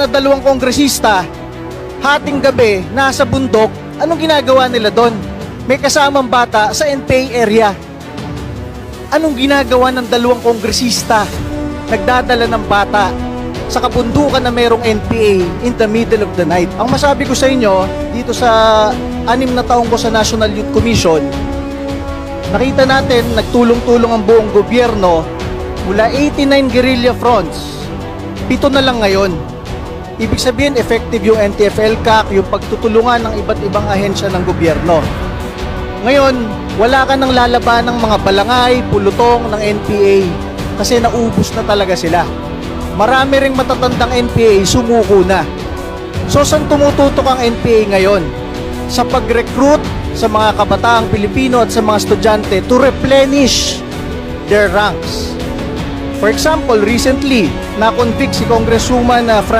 na dalawang kongresista, hating gabi, nasa bundok, anong ginagawa nila doon? May kasamang bata sa NPA area. Anong ginagawa ng dalawang kongresista? Nagdadala ng bata sa kabundukan na merong NPA in the middle of the night. Ang masabi ko sa inyo, dito sa anim na taong ko sa National Youth Commission, nakita natin nagtulong-tulong ang buong gobyerno mula 89 guerrilla fronts, pito na lang ngayon. Ibig sabihin, effective yung NTF-LCAC, yung pagtutulungan ng iba't ibang ahensya ng gobyerno. Ngayon, wala ka nang lalaban ng mga balangay, pulutong ng NPA kasi naubos na talaga sila. Marami ring matatandang NPA sumuko na. So, saan tumututok ang NPA ngayon? Sa pag-recruit sa mga kabataang Pilipino at sa mga estudyante to replenish their ranks. For example, recently, na-convict si Congresswoman na Fran